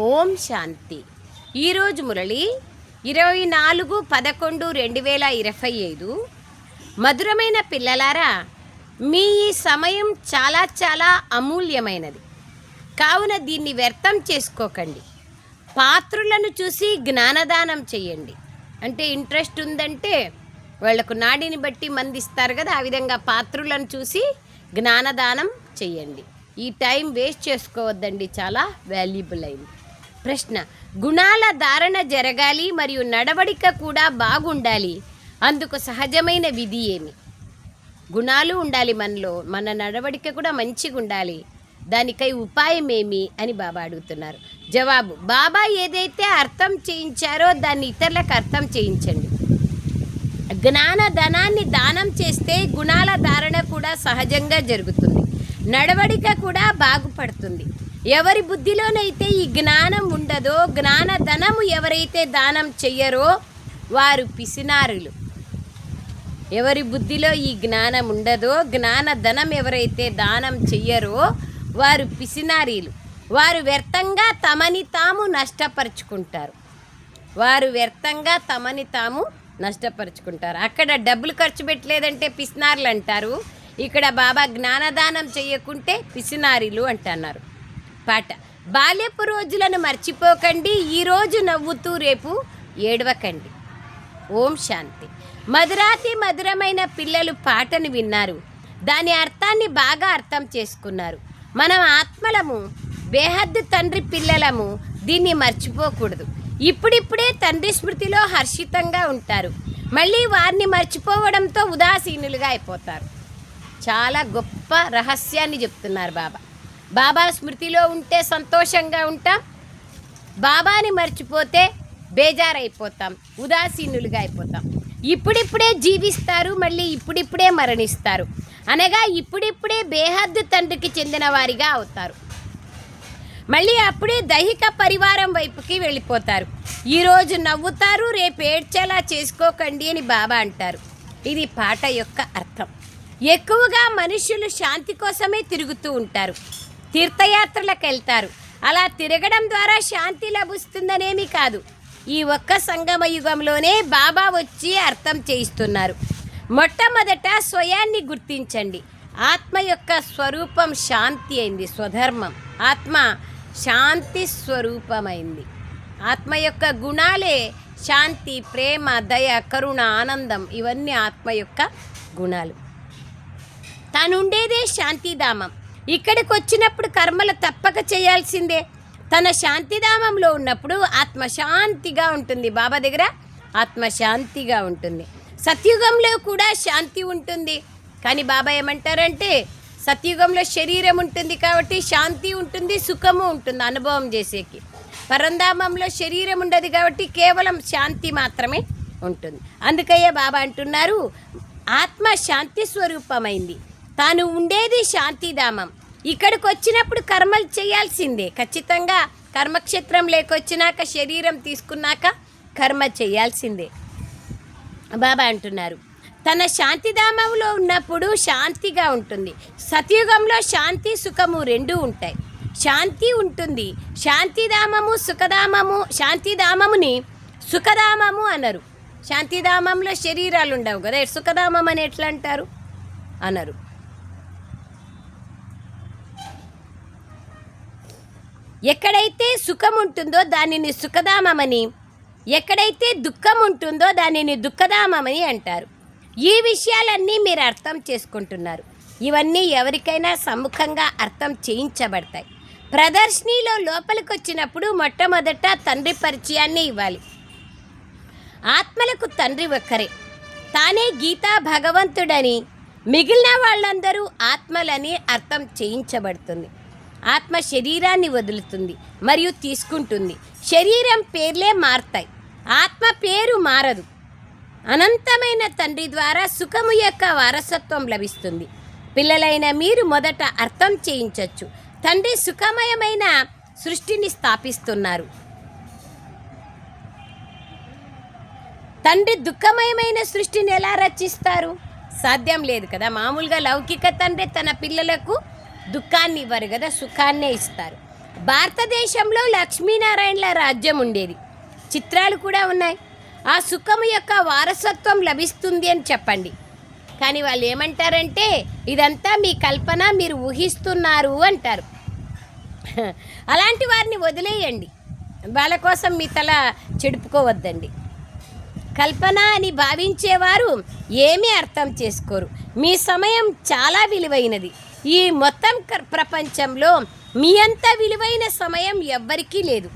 ఓం శాంతి. ఈరోజు మురళి ఇరవై నాలుగు పదకొండు రెండు వేల ఇరవై ఐదు. మధురమైన పిల్లలారా మీ ఈ సమయం చాలా చాలా అమూల్యమైనది. కావున దీన్ని వ్యర్థం చేసుకోకండి. పాత్రులను చూసి జ్ఞానదానం చేయండి. అంటే ఇంట్రెస్ట్ ఉందంటే వాళ్ళకు నాడిని బట్టి మందిస్తారు కదా ఆ విధంగా పాత్రులను చూసి జ్ఞానదానం చేయండి. ఈ టైం వేస్ట్ చేసుకోవద్దండి చాలా వాల్యుబుల్ అయింది. ప్రశ్న. గుణాల ధారణ జరగాలి మరియు నడవడిక కూడా బాగుండాలి. అందుకు సహజమైన విధి ఏమి? గుణాలు ఉండాలి మనలో. మన నడవడిక కూడా మంచిగా ఉండాలి. దానికై ఉపాయం ఏమి అని బాబా అడుగుతున్నారు. జవాబు బాబా ఏదైతే అర్థం చేయించారో దాన్ని ఇతరులకు అర్థం చేయించండి. జ్ఞాన ధనాన్ని దానం చేస్తే గుణాల ధారణ కూడా సహజంగా జరుగుతుంది. నడవడిక కూడా బాగుపడుతుంది. ఎవరి బుద్ధిలోనైతే ఈ జ్ఞానం ఉండదో జ్ఞానధనము ఎవరైతే దానం చెయ్యరో వారు పిసినారులు. ఎవరి బుద్ధిలో ఈ జ్ఞానం ఉండదో జ్ఞానధనం ఎవరైతే దానం చెయ్యరో వారు పిసినారీలు. వారు వ్యర్థంగా తమని తాము నష్టపరుచుకుంటారు. వారు వ్యర్థంగా తమని తాము నష్టపరుచుకుంటారు. అక్కడ డబ్బులు ఖర్చు పెట్టలేదంటే పిసినారులు అంటారు. ఇక్కడ బాబా జ్ఞానదానం చేయకుంటే పిసినారీలు అంటున్నారు. పాట. బాల్యపు రోజులను మర్చిపోకండి ఈరోజు నవ్వుతూ రేపు ఏడవకండి. ఓం శాంతి. మధురాతి మధురమైన పిల్లలు పాటను విన్నారు. దాని అర్థాన్ని బాగా అర్థం చేసుకున్నారు. మనం ఆత్మలము బేహద్దు తండ్రి పిల్లలము దీన్ని మర్చిపోకూడదు. ఇప్పుడిప్పుడే తండ్రి స్మృతిలో హర్షితంగా ఉంటారు. మళ్ళీ వారిని మర్చిపోవడంతో ఉదాసీనులుగా అయిపోతారు. చాలా గొప్ప రహస్యాన్ని చెప్తున్నారు బాబా. బాబా స్మృతిలో ఉంటే సంతోషంగా ఉంటాం. బాబాని మర్చిపోతే బేజారైపోతాం. ఉదాసీనులుగా అయిపోతాం. ఇప్పుడిప్పుడే జీవిస్తారు మళ్ళీ ఇప్పుడిప్పుడే మరణిస్తారు. అనగా ఇప్పుడిప్పుడే బేహద్దు తండ్రికి చెందిన వారిగా అవుతారు. మళ్ళీ అప్పుడే దైహిక పరివారం వైపుకి వెళ్ళిపోతారు. ఈరోజు నవ్వుతారు రేపు ఏడ్చేలా చేసుకోకండి అని బాబా అంటారు. ఇది పాట యొక్క అర్థం. ఎక్కువగా మనుషులు శాంతి కోసమే తిరుగుతూ ఉంటారు. తీర్థయాత్రలకు వెళ్తారు అలా తిరగడం ద్వారా శాంతి లభిస్తుందనేమి కాదు. ఈ ఒక్క సంగమ యుగంలోనే బాబా వచ్చి అర్థం చేయిస్తున్నారు. మొట్టమొదట స్వయాన్ని గుర్తించండి. ఆత్మ యొక్క స్వరూపం శాంతి అయింది స్వధర్మం. ఆత్మ శాంతి స్వరూపమైంది. ఆత్మ యొక్క గుణాలే శాంతి ప్రేమ దయ కరుణ ఆనందం ఇవన్నీ ఆత్మ యొక్క గుణాలు. తాను ఉండేదే శాంతిధామం. ఇక్కడికి వచ్చినప్పుడు కర్మలు తప్పక చేయాల్సిందే. తన శాంతిధామంలో ఉన్నప్పుడు ఆత్మశాంతిగా ఉంటుంది. బాబా దగ్గర ఆత్మశాంతిగా ఉంటుంది. సత్యుగంలో కూడా శాంతి ఉంటుంది. కానీ బాబా ఏమంటారంటే సత్యుగంలో శరీరం ఉంటుంది కాబట్టి శాంతి ఉంటుంది సుఖము ఉంటుంది అనుభవం చేసేకి. పరంధామంలో శరీరం ఉండదు కాబట్టి కేవలం శాంతి మాత్రమే ఉంటుంది. అందుకయ్యే బాబా అంటున్నారు ఆత్మ శాంతి స్వరూపమైంది. తాను ఉండేది శాంతిధామం. ఇక్కడికి వచ్చినప్పుడు కర్మలు చేయాల్సిందే. ఖచ్చితంగా కర్మక్షేత్రం లేకొచ్చినాక శరీరం తీసుకున్నాక కర్మ చేయాల్సిందే. బాబా అంటున్నారు. తన శాంతిధామంలో ఉన్నప్పుడు శాంతిగా ఉంటుంది. సతయుగంలో శాంతి సుఖము రెండూ ఉంటాయి. శాంతి ఉంటుంది. శాంతిధామము సుఖధామము శాంతిధామముని సుఖధామము అనరు. శాంతిధామంలో శరీరాలు ఉండవు కదా. సుఖధామం అని ఎట్లా అంటారు అనరు. ఎక్కడైతే సుఖం ఉంటుందో దానిని సుఖధామమని ఎక్కడైతే దుఃఖం ఉంటుందో దానిని దుఃఖధామమని అంటారు. ఈ విషయాలన్నీ మీరు అర్థం చేసుకుంటున్నారు. ఇవన్నీ ఎవరికైనా సమ్ముఖంగా అర్థం చేయించబడతాయి. ప్రదర్శనీలో లోపలికి వచ్చినప్పుడు మొట్టమొదట తండ్రి పరిచయాన్ని ఇవ్వాలి. ఆత్మలకు తండ్రి ఒక్కరే. తానే గీతా భగవంతుడని మిగిలిన వాళ్ళందరూ ఆత్మలని అర్థం చేయించబడుతుంది. ఆత్మ శరీరాన్ని వదులుతుంది మరియు తీసుకుంటుంది. శరీరం పేర్లే మారతాయి. ఆత్మ పేరు మారదు. అనంతమైన తండ్రి ద్వారా సుఖము యొక్క వారసత్వం లభిస్తుంది. పిల్లలైన మీరు మొదట అర్థం చేయించవచ్చు తండ్రి సుఖమయమైన సృష్టిని స్థాపిస్తున్నారు. తండ్రి దుఃఖమయమైన సృష్టిని ఎలా రచిస్తారు? సాధ్యం లేదు కదా. మామూలుగా లౌకిక తండ్రి తన పిల్లలకు దుఃఖాన్ని ఇవ్వరు కదా సుఖాన్నే ఇస్తారు. భారతదేశంలో లక్ష్మీనారాయణల రాజ్యం ఉండేది. చిత్రాలు కూడా ఉన్నాయి. ఆ సుఖము యొక్క వారసత్వం లభిస్తుంది అని చెప్పండి. కానీ వాళ్ళు ఏమంటారంటే ఇదంతా మీ కల్పన మీరు ఊహిస్తున్నారు అంటారు. అలాంటి వారిని వదిలేయండి. వాళ్ళ కోసం మీ తల చెడుపుకోవద్దండి. కల్పన అని భావించేవారు ఏమీ అర్థం చేసుకోరు. మీ సమయం చాలా విలువైనది. ఈ మొత్తం ప్రపంచంలో మీ అంత విలువైన సమయం ఎవ్వరికీ లేదు.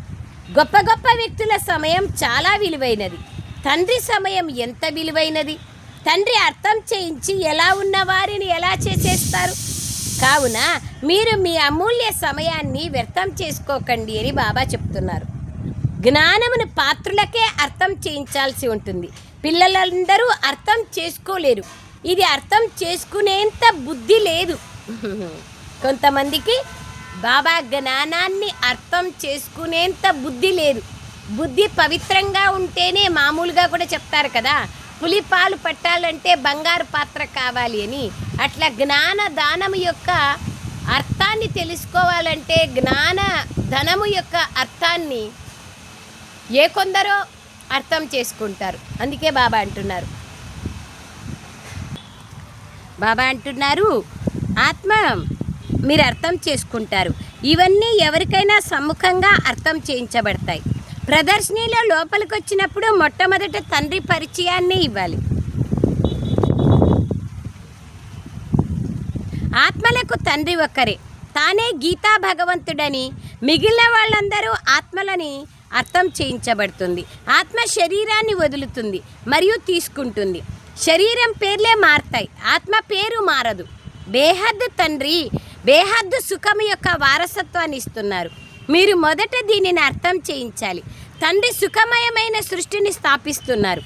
గొప్ప గొప్ప వ్యక్తుల సమయం చాలా విలువైనది. తండ్రి సమయం ఎంత విలువైనది? తండ్రి అర్థం చేయించి ఎలా ఉన్న వారిని ఎలా చేసేస్తారు? కావున మీరు మీ అమూల్య సమయాన్ని వ్యర్థం చేసుకోకండి అని బాబా చెప్తున్నారు. జ్ఞానమును పాత్రులకే అర్థం చేయించాల్సి ఉంటుంది. పిల్లలందరూ అర్థం చేసుకోలేరు. ఇది అర్థం చేసుకునేంత బుద్ధి లేదు. కొంతమందికి బాబా జ్ఞానాన్ని అర్థం చేసుకునేంత బుద్ధి లేదు. బుద్ధి పవిత్రంగా ఉంటేనే మామూలుగా కూడా చెప్తారు కదా పులి పాలు పట్టాలంటే బంగారు పాత్ర కావాలి అని. అట్లా జ్ఞాన దానము యొక్క అర్థాన్ని తెలుసుకోవాలంటే జ్ఞాన ధనము యొక్క అర్థాన్ని ఏ కొందరో అర్థం చేసుకుంటారు. అందుకే బాబా అంటున్నారు. బాబా అంటున్నారు ఆత్మ మీరు అర్థం చేసుకుంటారు. ఇవన్నీ ఎవరికైనా సమ్ముఖంగా అర్థం చేయించబడతాయి. ప్రదర్శనలో లోపలికి వచ్చినప్పుడు మొట్టమొదట తండ్రి పరిచయాన్ని ఇవ్వాలి. ఆత్మలకు తండ్రి ఒక్కరే తానే గీతా భగవంతుడని మిగిలిన వాళ్ళందరూ ఆత్మలని అర్థం చేయించబడుతుంది. ఆత్మ శరీరాన్ని వదులుతుంది మరియు తీసుకుంటుంది. శరీరం పేర్లే మారతాయి. ఆత్మ పేరు మారదు. బేహద్దు తండ్రి బేహద్దు సుఖం యొక్క వారసత్వాన్ని ఇస్తున్నారు. మీరు మొదట దీనిని అర్థం చేయించాలి. తండ్రి సుఖమయమైన సృష్టిని స్థాపిస్తున్నారు.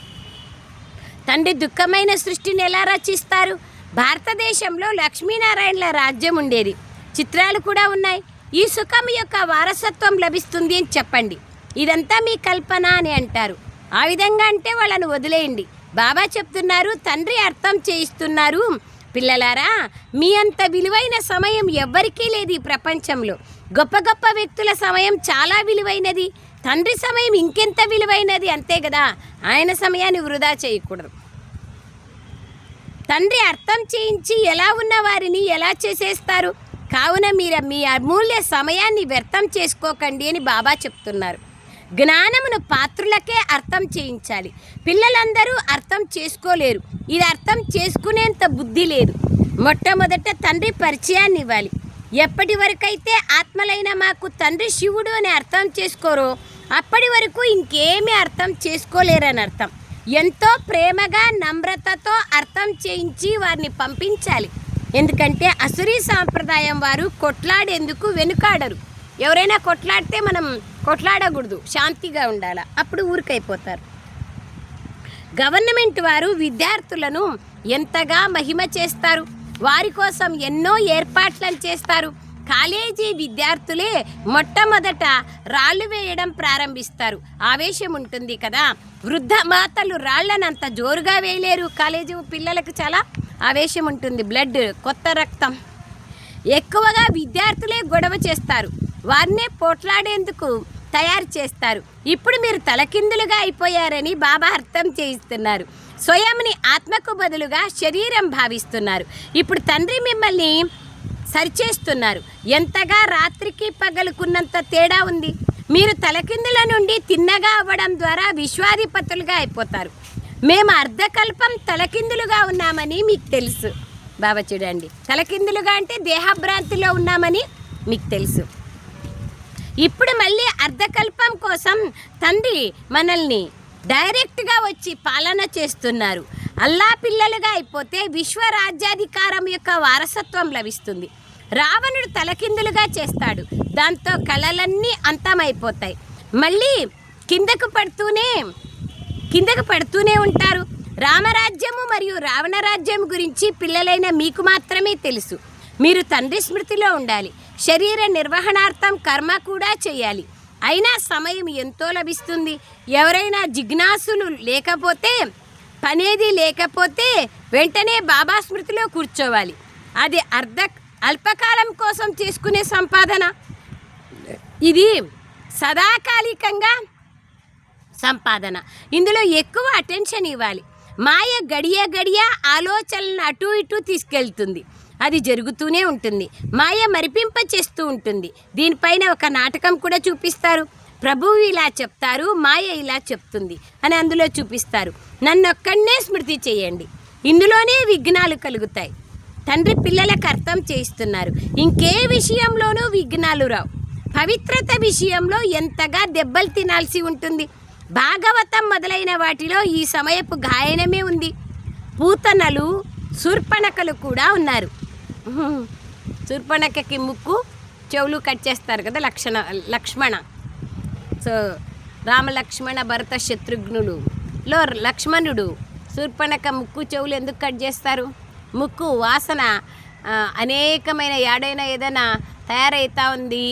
తండ్రి దుఃఖమైన సృష్టిని ఎలా రచిస్తారు? భారతదేశంలో లక్ష్మీనారాయణల రాజ్యం ఉండేది. చిత్రాలు కూడా ఉన్నాయి. ఈ సుఖం యొక్క వారసత్వం లభిస్తుంది అని చెప్పండి. ఇదంతా మీ కల్పన అని అంటారు. ఆ విధంగా అంటే వాళ్ళను వదిలేయండి. బాబా చెప్తున్నారు తండ్రి అర్థం చేయిస్తున్నారు. పిల్లలారా మీ అంత విలువైన సమయం ఎవ్వరికీ లేదు ఈ ప్రపంచంలో. గొప్ప గొప్ప వ్యక్తుల సమయం చాలా విలువైనది. తండ్రి సమయం ఇంకెంత విలువైనది అంతే కదా? ఆయన సమయాన్ని వృధా చేయకూడదు. తండ్రి అర్థం చేయించి ఎలా ఉన్న వారిని ఎలా చేసేస్తారు? కావున మీరు మీ అమూల్య సమయాన్ని వ్యర్థం చేసుకోకండి అని బాబా చెప్తున్నారు. జ్ఞానమును పాత్రులకే అర్థం చేయించాలి. పిల్లలందరూ అర్థం చేసుకోలేరు. ఇది అర్థం చేసుకునేంత బుద్ధి లేదు. మొట్టమొదట తండ్రి పరిచయాన్ని ఇవ్వాలి ఎప్పటి వరకైతే ఆత్మలైన మాకు తండ్రి శివుడు అని అర్థం చేసుకోరో అప్పటి వరకు ఇంకేమీ అర్థం చేసుకోలేరని అర్థం. ఎంతో ప్రేమగా నమ్రతతో అర్థం చేయించి వారిని పంపించాలి. ఎందుకంటే అసురీ సాంప్రదాయం వారు కొట్లాడేందుకు వెనుకాడరు. ఎవరైనా కొట్లాడితే మనం కొట్లాడకూడదు శాంతిగా ఉండాల. అప్పుడు ఊరికైపోతారు. గవర్నమెంట్ వారు విద్యార్థులను ఎంతగా మహిమ చేస్తారు? వారి కోసం ఎన్నో ఏర్పాట్లను చేస్తారు. కాలేజీ విద్యార్థులే మొట్టమొదట రాళ్ళు వేయడం ప్రారంభిస్తారు. ఆవేశం ఉంటుంది కదా? వృద్ధ మాతలు రాళ్ళనంత జోరుగా వేయలేరు కాలేజీ పిల్లలకు చాలా ఆవేశం ఉంటుంది. బ్లడ్ కొత్త రక్తం. ఎక్కువగా విద్యార్థులే గొడవ చేస్తారు. వారినే పోట్లాడేందుకు తయారు చేస్తారు. ఇప్పుడు మీరు తలకిందులుగా అయిపోయారని బాబా అర్థం చేయిస్తున్నారు. స్వయంని ఆత్మకు బదులుగా శరీరం భావిస్తున్నారు. ఇప్పుడు తండ్రి మిమ్మల్ని సరిచేస్తున్నారు. ఎంతగా రాత్రికి పగలుకున్నంత తేడా ఉంది? మీరు తలకిందుల నుండి తిన్నగా అవ్వడం ద్వారా విశ్వాధిపతులుగా అయిపోతారు. మేము అర్ధకల్పం తలకిందులుగా ఉన్నామని మీకు తెలుసు. బాబా చూడండి. తలకిందులుగా అంటే దేహభ్రాంతిలో ఉన్నామని మీకు తెలుసు. ఇప్పుడు మళ్ళీ అర్ధకల్పం కోసం తండ్రి మనల్ని డైరెక్ట్గా వచ్చి పాలన చేస్తున్నారు. అల్లా పిల్లలుగా అయిపోతే విశ్వరాజ్యాధికారం యొక్క వారసత్వం లభిస్తుంది. రావణుడు తలకిందులుగా చేస్తాడు. దాంతో కళలన్నీ అంతమైపోతాయి. మళ్ళీ కిందకు పడుతూనే కిందకు పడుతూనే ఉంటారు. రామరాజ్యము మరియు రావణ రాజ్యం గురించి పిల్లలైన మీకు మాత్రమే తెలుసు. మీరు తండ్రి స్మృతిలో ఉండాలి. శరీర నిర్వహణార్థం కర్మ కూడా చేయాలి. అయినా సమయం ఎంతో లభిస్తుంది. ఎవరైనా జిజ్ఞాసులు లేకపోతే పనేది లేకపోతే వెంటనే బాబా స్మృతిలో కూర్చోవాలి. అది అర్ధ అల్పకాలం కోసం చేసుకునే సంపాదన. ఇది సదాకాలికంగా సంపాదన. ఇందులో ఎక్కువ అటెన్షన్ ఇవ్వాలి. మాయ గడియ గడియ ఆలోచనలను అటు ఇటు తీసుకెళ్తుంది. అది జరుగుతూనే ఉంటుంది. మాయ మరిపింప చేస్తూ ఉంటుంది. దీనిపైన ఒక నాటకం కూడా చూపిస్తారు. ప్రభువు ఇలా చెప్తారు మాయ ఇలా చెప్తుంది అని అందులో చూపిస్తారు. నన్ను ఒక్కడనే స్మృతి చేయండి. ఇందులోనే విఘ్నాలు కలుగుతాయి. తండ్రి పిల్లలకు అర్థం చేయిస్తున్నారు. ఇంకే విషయంలోనూ విఘ్నాలు రావు. పవిత్రత విషయంలో ఎంతగా దెబ్బలు తినాల్సి ఉంటుంది. భాగవతం మొదలైన వాటిలో ఈ సమయపు గాయనమే ఉంది. పూతనలు శూర్పణకలు కూడా ఉన్నారు. శూర్పణఖకి ముక్కు చెవులు కట్ చేస్తారు కదా లక్షణ లక్ష్మణ. సో రామ లక్ష్మణ భరత శత్రుఘ్నుడు లో లక్ష్మణుడు శూర్పణక ముక్కు చెవులు ఎందుకు కట్ చేస్తారు? ముక్కు వాసన అనేకమైన ఏడైనా ఏదైనా తయారవుతా ఉంది.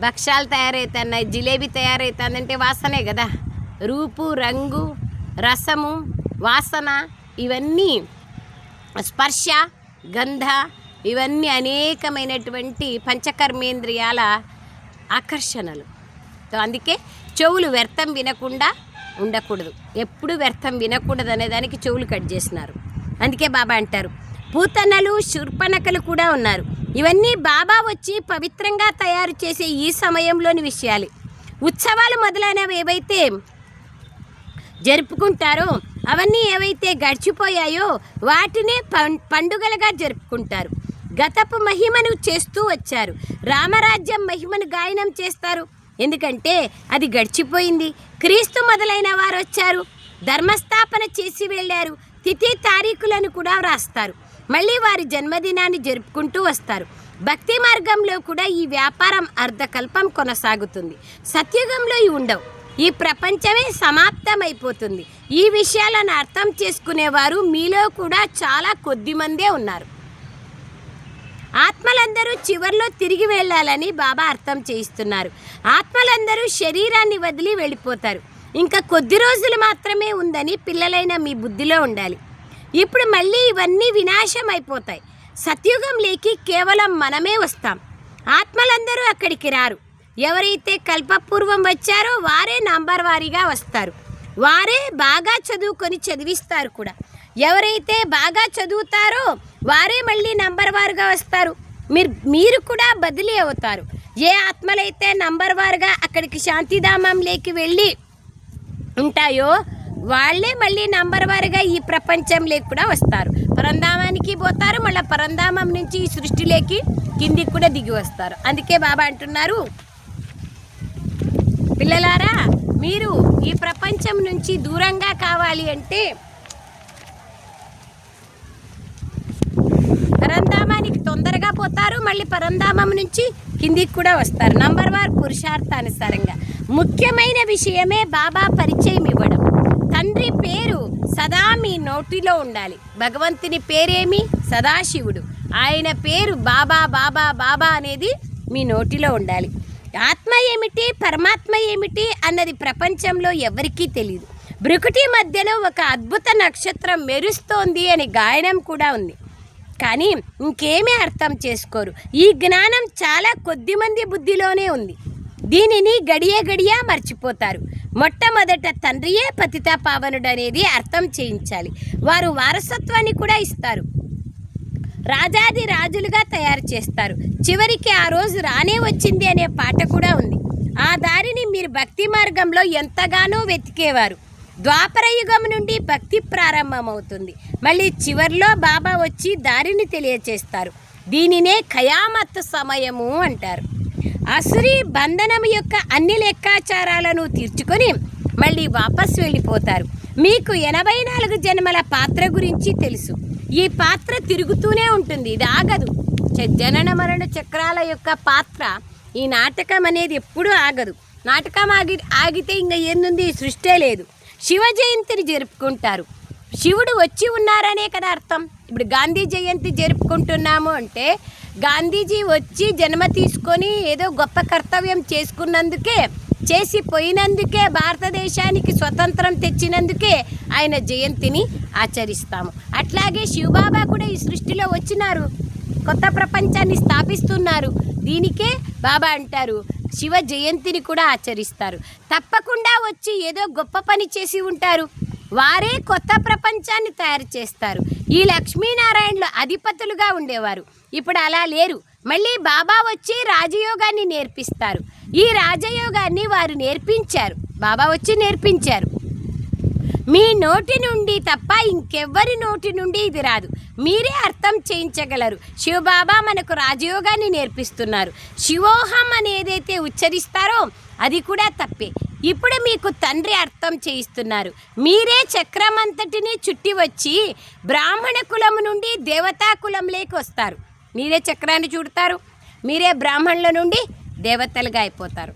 భక్ష్యాలు తయారవుతున్నాయి జిలేబీ తయారవుతుందంటే వాసనే కదా. రూపు రంగు రసము వాసన ఇవన్నీ స్పర్శ గంధ ఇవన్నీ అనేకమైనటువంటి పంచకర్మేంద్రియాల ఆకర్షణలు. సో అందుకే చెవులు వ్యర్థం వినకుండా ఉండకూడదు. ఎప్పుడు వ్యర్థం వినకూడదు అనే దానికి చెవులు కట్ చేసినారు. అందుకే బాబా అంటారు పూతనలు శూర్పణకలు కూడా ఉన్నారు. ఇవన్నీ బాబా వచ్చి పవిత్రంగా తయారు చేసే ఈ సమయంలోని విషయాలు. ఉత్సవాలు మొదలైనవి ఏవైతే జరుపుకుంటారో అవన్నీ ఏవైతే గడిచిపోయాయో వాటినే పండుగలుగా జరుపుకుంటారు. గతపు మహిమను చేస్తూ వచ్చారు. రామరాజ్యం మహిమను గాయనం చేస్తారు. ఎందుకంటే అది గడిచిపోయింది. క్రీస్తు మొదలైన వారు వచ్చారు. ధర్మస్థాపన చేసి వెళ్ళారు. తిథి తారీఖులను కూడా వ్రాస్తారు. మళ్ళీ వారి జన్మదినాన్ని జరుపుకుంటూ వస్తారు. భక్తి మార్గంలో కూడా ఈ వ్యాపారం అర్ధకల్పం కొనసాగుతుంది. సత్యుగంలో ఇవి ఉండవు. ఈ ప్రపంచమే సమాప్తమైపోతుంది. ఈ విషయాలను అర్థం చేసుకునేవారు మీలో కూడా చాలా కొద్ది మందే ఉన్నారు. ఆత్మలందరూ చివర్లో తిరిగి వెళ్ళాలని బాబా అర్థం చేయిస్తున్నారు. ఆత్మలందరూ శరీరాన్ని వదిలి వెళ్ళిపోతారు. ఇంకా కొద్ది రోజులు మాత్రమే ఉందని పిల్లలైన మీ బుద్ధిలో ఉండాలి. ఇప్పుడు మళ్ళీ ఇవన్నీ వినాశం అయిపోతాయి సత్యుగం లేకి కేవలం మనమే వస్తాం. ఆత్మలందరూ అక్కడికి రారు. ఎవరైతే కల్పపూర్వం వచ్చారో వారే నంబర్ వారీగా వస్తారు. వారే బాగా చదువుకొని చదివిస్తారు కూడా. ఎవరైతే బాగా చదువుతారో వారే మళ్ళీ నంబర్ వారుగా వస్తారు. మీరు మీరు కూడా బదిలీ అవుతారు. ఏ ఆత్మలైతే నంబర్ వారుగా అక్కడికి శాంతిధామంలోకి వెళ్ళి ఉంటాయో వాళ్ళే మళ్ళీ నంబర్ వారుగా ఈ ప్రపంచంలోకి కూడా వస్తారు. పరంధామానికి పోతారు మళ్ళీ పరంధామం నుంచి ఈ సృష్టిలోకి కిందికి కూడా దిగి వస్తారు. అందుకే బాబా అంటున్నారు పిల్లలారా మీరు ఈ ప్రపంచం నుంచి దూరంగా కావాలి అంటే పరంధామానికి తొందరగా పోతారు మళ్ళీ పరంధామం నుంచి కిందికి కూడా వస్తారు. నంబర్ వన్ పురుషార్థానుసారంగా ముఖ్యమైన విషయమే బాబా పరిచయం ఇవ్వడం. తండ్రి పేరు సదా మీ నోటిలో ఉండాలి. భగవంతుని పేరేమి? సదాశివుడు. ఆయన పేరు బాబా బాబా బాబా అనేది మీ నోటిలో ఉండాలి. ఆత్మ ఏమిటి పరమాత్మ ఏమిటి అన్నది ప్రపంచంలో ఎవరికీ తెలియదు బ్రుకుటి మధ్యలో ఒక అద్భుత నక్షత్రం మెరుస్తోంది అని గాయనం కూడా ఉంది. కానీ ఇంకేమీ అర్థం చేసుకోరు. ఈ జ్ఞానం చాలా కొద్దిమంది బుద్ధిలోనే ఉంది. దీనిని గడియ గడియ మర్చిపోతారు. మొట్టమొదట తండ్రియే పతితాపావనుడు అనేది అర్థం చేయించాలి. వారు వారసత్వాన్ని కూడా ఇస్తారు. రాజాది రాజులుగా తయారు చేస్తారు. చివరికి ఆ రోజు రానే వచ్చింది అనే పాట కూడా ఉంది. ఆ దారిని మీరు భక్తి మార్గంలో ఎంతగానో వెతికేవారు. ద్వాపర యుగం నుండి భక్తి ప్రారంభమవుతుంది. మళ్ళీ చివర్లో బాబా వచ్చి దారిని తెలియచేస్తారు. దీనినే ఖయామత్ సమయము అంటారు. అసురి బంధనం యొక్క అన్ని లెక్కాచారాలను తీర్చుకొని మళ్ళీ వాపస్ వెళ్ళిపోతారు. మీకు ఎనభై నాలుగు జన్మల పాత్ర గురించి తెలుసు. ఈ పాత్ర తిరుగుతూనే ఉంటుంది. ఇది ఆగదు. చ- జనన మరణ చక్రాల యొక్క పాత్ర ఈ నాటకం అనేది ఎప్పుడూ ఆగదు. నాటకం ఆగి ఆగితే ఇంకా ఏందుంది? సృష్టే లేదు. శివ జయంతిని జరుపుకుంటారు. శివుడు వచ్చి ఉన్నారనే కదా అర్థం. ఇప్పుడు గాంధీ జయంతి జరుపుకుంటున్నాము అంటే గాంధీజీ వచ్చి జన్మ తీసుకొని ఏదో గొప్ప కర్తవ్యం చేసుకున్నందుకే చేసి పోయినందుకే భారతదేశానికి స్వతంత్రం తెచ్చినందుకే ఆయన జయంతిని ఆచరిస్తాము. అట్లాగే శివబాబా కూడా ఈ సృష్టిలో వచ్చినారు. కొత్త ప్రపంచాన్ని స్థాపిస్తున్నారు. దీనికే బాబా అంటారు. శివ జయంతిని కూడా ఆచరిస్తారు. తప్పకుండా వచ్చి ఏదో గొప్ప పని చేసి ఉంటారు. వారే కొత్త ప్రపంచాన్ని తయారు చేస్తారు. ఈ లక్ష్మీనారాయణలు అధిపతులుగా ఉండేవారు. ఇప్పుడు అలా లేరు. మళ్ళీ బాబా వచ్చి రాజయోగాన్ని నేర్పిస్తారు. ఈ రాజయోగాన్ని వారు నేర్పించారు. బాబా వచ్చి నేర్పించారు. మీ నోటి నుండి తప్ప ఇంకెవ్వరి నోటి నుండి ఇది రాదు. మీరే అర్థం చేయించగలరు. శివబాబా మనకు రాజయోగాన్ని నేర్పిస్తున్నారు. శివోహం అనేదైతే ఉచ్చరిస్తారో అది కూడా తప్పే. ఇప్పుడు మీకు తండ్రి అర్థం చేయిస్తున్నారు. మీరే చక్రమంతటిని చుట్టి వచ్చి బ్రాహ్మణ కులం నుండి దేవతా కులంలోకి వస్తారు మీరే చక్రాన్ని చూడతారు. మీరే బ్రాహ్మణుల నుండి దేవతలుగా అయిపోతారు.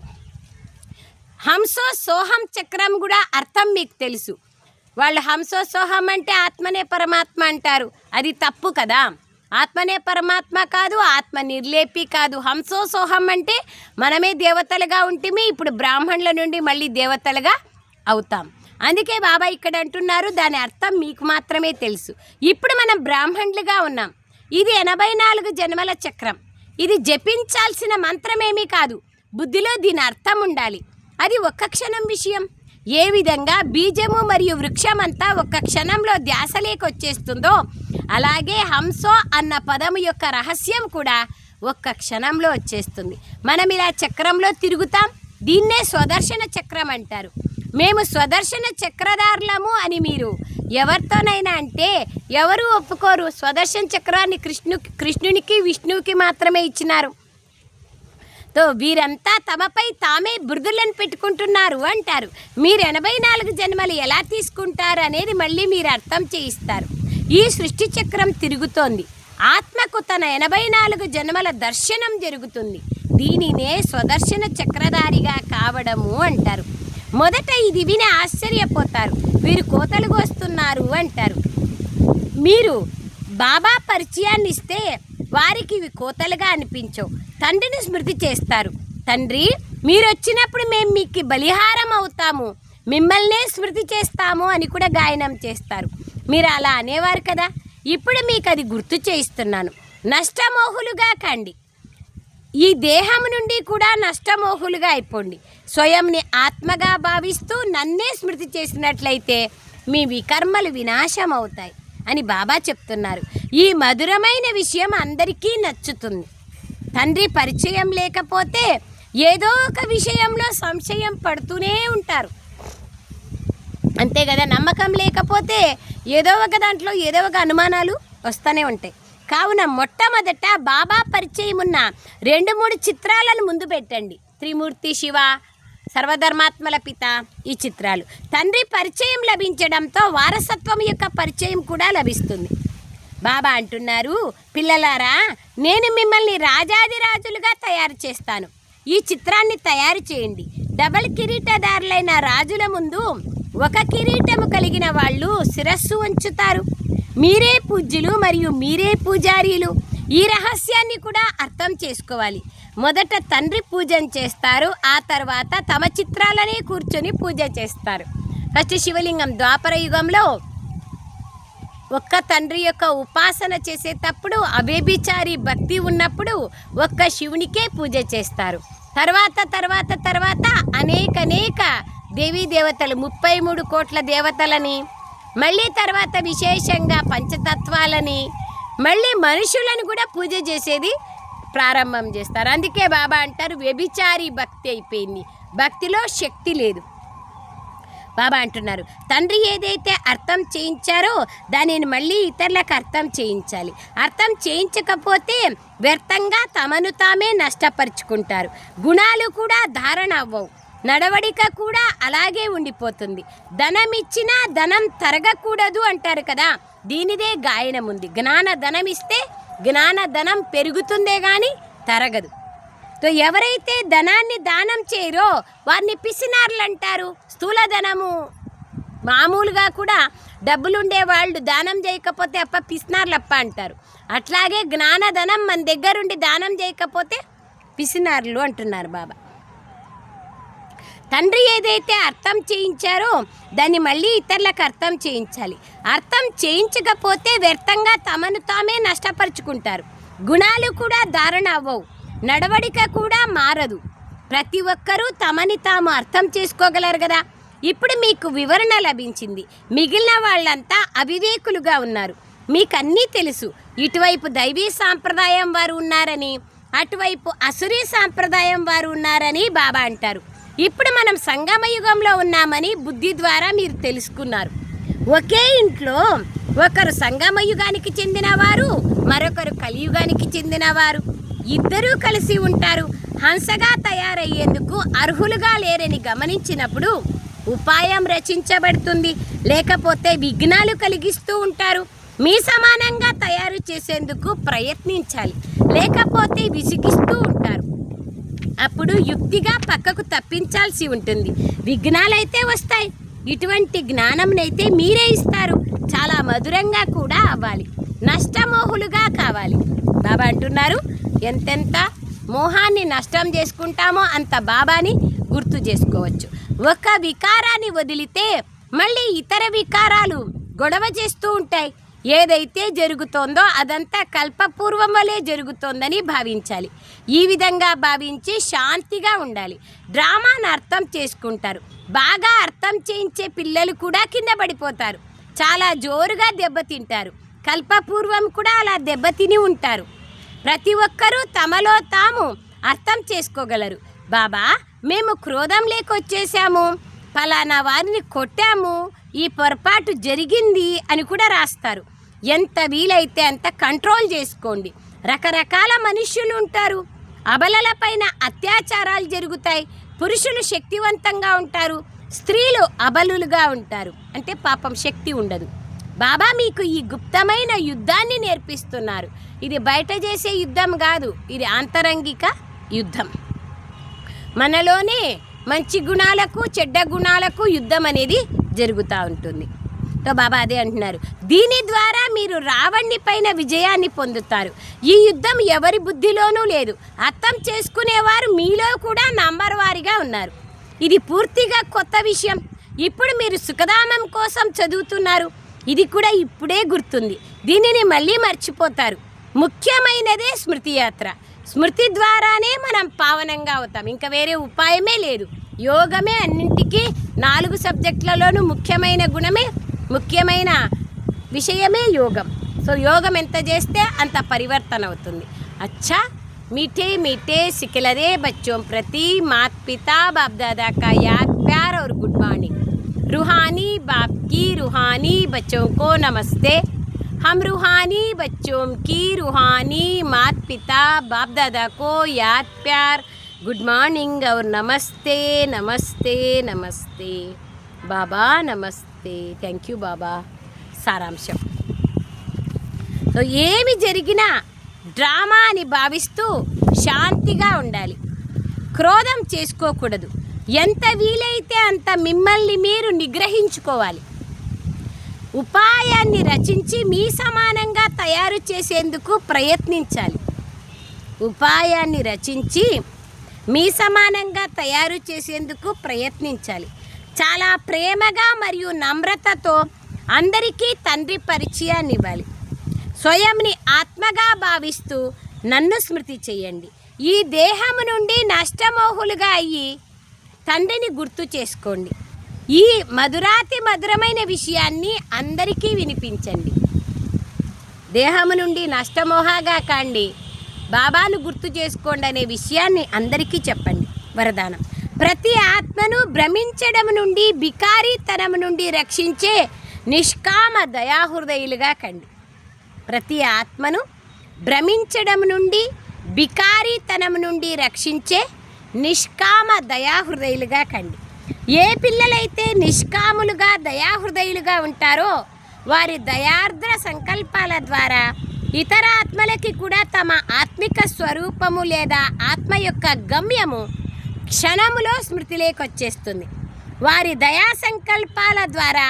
హంసో సోహం చక్రం కూడా అర్థం మీకు తెలుసు. వాళ్ళు హంసో సోహం అంటే ఆత్మనే పరమాత్మ అంటారు. అది తప్పు కదా. ఆత్మనే పరమాత్మ కాదు ఆత్మ నిర్లేపి కాదు. హంసో సోహం అంటే మనమే దేవతలుగా ఉంటిమి ఇప్పుడు బ్రాహ్మణుల నుండి మళ్ళీ దేవతలుగా అవుతాం. అందుకే బాబా ఇక్కడ అంటున్నారు దాని అర్థం మీకు మాత్రమే తెలుసు. ఇప్పుడు మనం బ్రాహ్మణులుగా ఉన్నాం. ఇది ఎనభై నాలుగు జన్మల చక్రం. ఇది జపించాల్సిన మంత్రమేమీ కాదు. బుద్ధిలో దీని అర్థం ఉండాలి. అది ఒక్క క్షణం విషయం. ఏ విధంగా బీజము మరియు వృక్షం అంతా ఒక్క క్షణంలో ధ్యాసలేకొచ్చేస్తుందో అలాగే హంసో అన్న పదము యొక్క రహస్యం కూడా ఒక్క క్షణంలో వచ్చేస్తుంది. మనం ఇలా చక్రంలో తిరుగుతాం దీన్నే స్వదర్శన చక్రం అంటారు మేము స్వదర్శన చక్రధారులము అని మీరు ఎవరితోనైనా అంటే ఎవరు ఒప్పుకోరు. స్వదర్శన చక్రాన్ని కృష్ణు కృష్ణునికి విష్ణువుకి మాత్రమే ఇచ్చినారు. తో వీరంతా తమపై తామే బురదలను పెట్టుకుంటున్నారు అంటారు. మీరు ఎనభై నాలుగు జన్మలు ఎలా తీసుకుంటారు అనేది మళ్ళీ మీరు అర్థం చేయిస్తారు. ఈ సృష్టి చక్రం తిరుగుతోంది. ఆత్మకు తన ఎనభై నాలుగు జన్మల దర్శనం జరుగుతుంది. దీనినే స్వదర్శన చక్రధారిగా కావడము అంటారు. మొదట ఇది విని ఆశ్చర్యపోతారు. వీరు కోతలు వస్తున్నారు అంటారు. మీరు బాబా పరిచయాన్ని ఇస్తే వారికి ఇవి కోతలుగా అనిపించవు. తండ్రిని స్మృతి చేస్తారు. తండ్రి మీరు వచ్చినప్పుడు మేము మీకు బలిహారం అవుతాము. మిమ్మల్నే స్మృతి చేస్తాము అని కూడా గాయనం చేస్తారు. మీరు అలా అనేవారు కదా? ఇప్పుడు మీకు అది గుర్తు చేయిస్తున్నాను. నష్టమోహులుగా కండి. ఈ దేహం నుండి కూడా నష్టమోహులుగా అయిపోండి. స్వయంని ఆత్మగా భావిస్తూ నన్నే స్మృతి చేసినట్లయితే మీ వికర్మలు వినాశం అవుతాయి అని బాబా చెప్తున్నారు. ఈ మధురమైన విషయం అందరికీ నచ్చుతుంది. తండ్రి పరిచయం లేకపోతే ఏదో ఒక విషయంలో సంశయం పడుతూనే ఉంటారు. అంతే కదా? నమ్మకం లేకపోతే ఏదో ఒక దాంట్లో ఏదో ఒక అనుమానాలు వస్తూనే ఉంటాయి. కావున మొట్టమొదట బాబా పరిచయం ఉన్న రెండు మూడు చిత్రాలను ముందు పెట్టండి. త్రిమూర్తి శివ సర్వధర్మాత్మల పిత ఈ చిత్రాలు. తండ్రి పరిచయం లభించడంతో వారసత్వం యొక్క పరిచయం కూడా లభిస్తుంది. బాబా అంటున్నారు పిల్లలారా నేను మిమ్మల్ని రాజాదిరాజులుగా తయారు చేస్తాను. ఈ చిత్రాన్ని తయారు చేయండి. డబల్ కిరీటదారులైన రాజుల ముందు ఒక కిరీటము కలిగిన వాళ్ళు శిరస్సు ఉంచుతారు మీరే పూజ్యులు మరియు మీరే పూజారీలు. ఈ రహస్యాన్ని కూడా అర్థం చేసుకోవాలి. మొదట తండ్రి పూజను చేస్తారు. ఆ తర్వాత తమ చిత్రాలనే కూర్చొని పూజ చేస్తారు. ఫస్ట్ శివలింగం ద్వాపర యుగంలో ఒక్క తండ్రి యొక్క ఉపాసన చేసేటప్పుడు అబేబిచారి భక్తి ఉన్నప్పుడు ఒక్క శివునికే పూజ చేస్తారు. తర్వాత తర్వాత తర్వాత అనేక అనేక దేవీ దేవతలు ముప్పై మూడు కోట్ల దేవతలని మళ్ళీ తర్వాత విశేషంగా పంచతత్వాలని మళ్ళీ మనుషులను కూడా పూజ చేసేది ప్రారంభం చేస్తారు. అందుకే బాబా అంటారు వ్యభిచారి భక్తి అయిపోయింది. భక్తిలో శక్తి లేదు. బాబా అంటున్నారు తండ్రి ఏదైతే అర్థం చేయించారో దానిని మళ్ళీ ఇతరులకు అర్థం చేయించాలి. అర్థం చేయించకపోతే వ్యర్థంగా తమను తామే నష్టపరుచుకుంటారు. గుణాలు కూడా ధారణ అవ్వవు. నడవడిక కూడా అలాగే ఉండిపోతుంది. ధనం ఇచ్చినా ధనం తరగకూడదు అంటారు కదా. దీనిదే గాయనం ఉంది. జ్ఞాన ధనం ఇస్తే జ్ఞాన ధనం పెరుగుతుందే కానీ తరగదు. తో ఎవరైతే ధనాన్ని దానం చేయరో వారిని పిసినార్లు అంటారు స్థూల ధనము. మామూలుగా కూడా డబ్బులుండే వాళ్ళు దానం చేయకపోతే అప్ప పిసినార్లు అప్ప అంటారు. అట్లాగే జ్ఞానధనం మన దగ్గరుండి దానం చేయకపోతే పిసినార్లు అంటున్నారు బాబా. తండ్రి ఏదైతే అర్థం చేయించారో దాన్ని మళ్ళీ ఇతరులకు అర్థం చేయించాలి. అర్థం చేయించకపోతే వ్యర్థంగా తమను తామే నష్టపరుచుకుంటారు. గుణాలు కూడా ధారణ అవ్వవు. నడవడిక కూడా మారదు. ప్రతి ఒక్కరూ తమని తాము అర్థం చేసుకోగలరు కదా? ఇప్పుడు మీకు వివరణ లభించింది. మిగిలిన వాళ్ళంతా అవివేకులుగా ఉన్నారు. మీకన్నీ తెలుసు. ఇటువైపు దైవీ సాంప్రదాయం వారు ఉన్నారని అటువైపు అసురీ సాంప్రదాయం వారు ఉన్నారని బాబా అంటారు. ఇప్పుడు మనం సంగమయుగంలో ఉన్నామని బుద్ధి ద్వారా మీరు తెలుసుకున్నారు. ఒకే ఇంట్లో ఒకరు సంగమయుగానికి చెందినవారు మరొకరు కలియుగానికి చెందినవారు. ఇద్దరూ కలిసి ఉంటారు. హంసగా తయారయ్యేందుకు అర్హులుగా లేరని గమనించినప్పుడు ఉపాయం రచించబడుతుంది. లేకపోతే విఘ్నాలు కలిగిస్తూ ఉంటారు. మీ సమానంగా తయారు చేసేందుకు ప్రయత్నించాలి. లేకపోతే విసిగిస్తూ ఉంటారు. అప్పుడు యుక్తిగా పక్కకు తప్పించాల్సి ఉంటుంది. విఘ్నాలైతే వస్తాయి. ఇటువంటి జ్ఞానంనైతే మీరే ఇస్తారు. చాలా మధురంగా కూడా అవ్వాలి. నష్టమోహులుగా కావాలి. బాబా అంటున్నారు ఎంతెంత మోహాన్ని నష్టం చేసుకుంటామో అంత బాబాని గుర్తు చేసుకోవచ్చు. ఒక వికారాన్ని వదిలితే మళ్ళీ ఇతర వికారాలు గొడవ చేస్తూ ఉంటాయి. ఏదైతే జరుగుతోందో అదంతా కల్పపూర్వం వలె జరుగుతోందని భావించాలి. ఈ విధంగా భావించి శాంతిగా ఉండాలి. డ్రామాను అర్థం చేసుకుంటారు. బాగా అర్థం చేయించే పిల్లలు కూడా కింద పడిపోతారు. చాలా జోరుగా దెబ్బతింటారు. కల్పపూర్వం కూడా అలా దెబ్బతిని ఉంటారు. ప్రతి ఒక్కరూ తమలో తాము అర్థం చేసుకోగలరు. బాబా మేము క్రోధం లేకొచ్చేసాము ఫలానా వారిని కొట్టాము. ఈ పొరపాటు జరిగింది అని కూడా రాస్తారు. ఎంత వీలైతే అంత కంట్రోల్ చేసుకోండి. రకరకాల మనుష్యులు ఉంటారు. అబలలపైన అత్యాచారాలు జరుగుతాయి. పురుషులు శక్తివంతంగా ఉంటారు. స్త్రీలు అబలులుగా ఉంటారు. అంటే పాపం శక్తి ఉండదు. బాబా మీకు ఈ గుప్తమైన యుద్ధాన్ని నేర్పిస్తున్నారు. ఇది బయట చేసే యుద్ధం కాదు. ఇది ఆంతరంగిక యుద్ధం. మనలోనే మంచి గుణాలకు చెడ్డ గుణాలకు యుద్ధం అనేది జరుగుతూ ఉంటుంది. తో బాబా అదే అంటున్నారు. దీని ద్వారా మీరు రావణ్ణి పైన విజయాన్ని పొందుతారు. ఈ యుద్ధం ఎవరి బుద్ధిలోనూ లేదు. అర్థం చేసుకునేవారు మీలో కూడా నంబర్ వారిగా ఉన్నారు. ఇది పూర్తిగా కొత్త విషయం. ఇప్పుడు మీరు సుఖధామం కోసం చదువుతున్నారు. ఇది కూడా ఇప్పుడే గుర్తుంది. దీనిని మళ్ళీ మర్చిపోతారు. ముఖ్యమైనదే స్మృతి యాత్ర స్మృతి ద్వారానే మనం పావనంగా అవుతాం. ఇంకా వేరే ఉపాయమే లేదు. యోగమే అన్నింటికీ నాలుగు సబ్జెక్టులలోనూ ముఖ్యమైన గుణమే ముఖ్యమైన విషయమే యోగం సో యోగం ఎంత చేస్తే అంత పరివర్తన అవుతుంది అచ్చా मीठे मीठे सिखलरे बच्चों प्रति मात पिता बाप दादा का याद प्यार और गुड मॉर्निंग रूहानी बाप की रूहानी बच्चों को नमस्ते हम रूहानी बच्चों की रूहानी मात पिता बाप दादा को याद प्यार गुड मॉर्निंग और नमस्ते नमस्ते नमस्ते बाबा नमस्ते థ్యాంక్ యూ బాబా సారాంశం. సో ఏమి జరిగినా డ్రామా అని భావిస్తూ శాంతిగా ఉండాలి. క్రోధం చేసుకోకూడదు. ఎంత వీలైతే అంత మిమ్మల్ని మీరు నిగ్రహించుకోవాలి. ఉపాయాన్ని రచించి మీ సమానంగా తయారు చేసేందుకు ప్రయత్నించాలి. ఉపాయాన్ని రచించి మీ సమానంగా తయారు చేసేందుకు ప్రయత్నించాలి. చాలా ప్రేమగా మరియు నమ్రతతో అందరికీ తండ్రి పరిచయాన్ని ఇవ్వాలి స్వయంని ఆత్మగా భావిస్తూ నన్ను స్మృతి చేయండి. ఈ దేహము నుండి నష్టమోహులుగా అయ్యి తండ్రిని గుర్తు చేసుకోండి. ఈ మధురాతి మధురమైన విషయాన్ని అందరికీ వినిపించండి. దేహము నుండి నష్టమోహగా కాండి. బాబాను గుర్తు చేసుకోండి అనే విషయాన్ని అందరికీ చెప్పండి. వరదానం. ప్రతి ఆత్మను భ్రమించడం నుండి బికారీతనం నుండి రక్షించే నిష్కామ దయాహృదయులుగా కండి. ప్రతి ఆత్మను భ్రమించడం నుండి బికారీతనం నుండి రక్షించే నిష్కామ దయాహృదయులుగా కండి. ఏ పిల్లలైతే నిష్కాములుగా దయాహృదయులుగా ఉంటారో వారి దయార్ద్ర సంకల్పాల ద్వారా ఇతర ఆత్మలకి కూడా తమ ఆత్మిక స్వరూపము లేదా ఆత్మ యొక్క గమ్యము క్షణములో స్మృతిలేకొచ్చేస్తుంది వారి దయా సంకల్పాల ద్వారా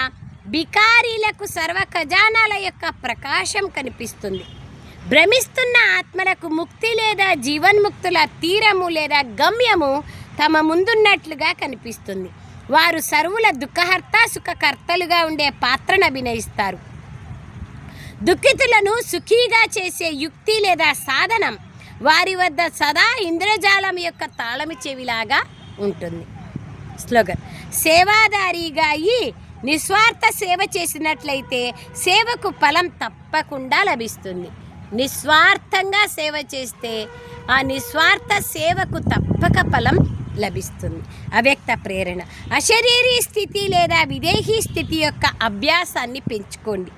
బికారీలకు సర్వ ఖజానాల యొక్క ప్రకాశం కనిపిస్తుంది. భ్రమిస్తున్న ఆత్మలకు ముక్తి లేదా జీవన్ముక్తుల తీరము లేదా గమ్యము తమ ముందున్నట్లుగా కనిపిస్తుంది. వారు సర్వుల దుఃఖహర్త సుఖకర్తలుగా ఉండే పాత్రను అభినయిస్తారు. దుఃఖితులను సుఖీగా చేసే యుక్తి లేదా సాధనం వారి వద్ద సదా ఇంద్రజాలం యొక్క తాళమి చెవిలాగా ఉంటుంది. స్లోగన్. సేవాదారిగా అయి నిస్వార్థ సేవ చేసినట్లయితే సేవకు ఫలం తప్పకుండా లభిస్తుంది. నిస్వార్థంగా సేవ చేస్తే ఆ నిస్వార్థ సేవకు తప్పక ఫలం లభిస్తుంది. అవ్యక్త ప్రేరణ. అశరీరీ స్థితి లేదా విదేహీ స్థితి యొక్క అభ్యాసాన్ని పెంచుకోండి.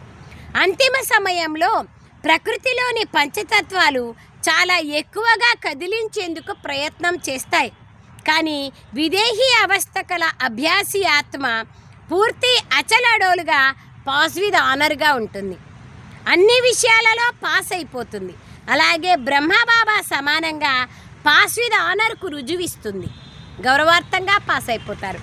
అంతిమ సమయంలో ప్రకృతిలోని పంచతత్వాలు చాలా ఎక్కువగా కదిలించేందుకు ప్రయత్నం చేస్తాయి. కానీ విదేహీ అవస్థ కల అభ్యాసి ఆత్మ పూర్తి అచలడోలుగా పాస్ విత్ ఆనర్గా ఉంటుంది. అన్ని విషయాలలో పాస్ అయిపోతుంది. అలాగే బ్రహ్మబాబా సమానంగా పాస్ విత్ ఆనర్కు రుజువిస్తుంది గౌరవార్థంగా పాస్ అయిపోతారు.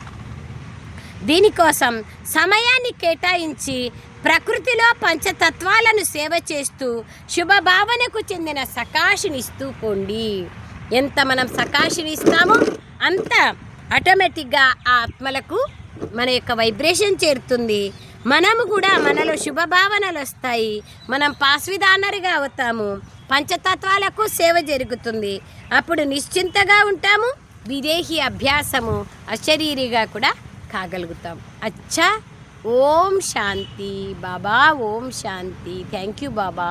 దీనికోసం సమయాన్ని కేటాయించి ప్రకృతిలో పంచతత్వాలను సేవ చేస్తూ శుభభావనకు చెందిన సకాశినిస్తూ పోండి. ఎంత మనం సకాశినిస్తామో అంత ఆటోమేటిక్గా ఆ ఆత్మలకు మన యొక్క వైబ్రేషన్ చేరుతుంది. మనము కూడా మనలో శుభభావనలు వస్తాయి. మనం పాస్విధానరిగా అవుతాము. పంచతత్వాలకు సేవ జరుగుతుంది. అప్పుడు నిశ్చింతగా ఉంటాము. విదేహీ అభ్యాసము అశరీరిగా కూడా కాగలుగుతాం. అచ్చా! ఓం శాంతి బాబా ఓం శాంతి థ్యాంక్ యూ బాబా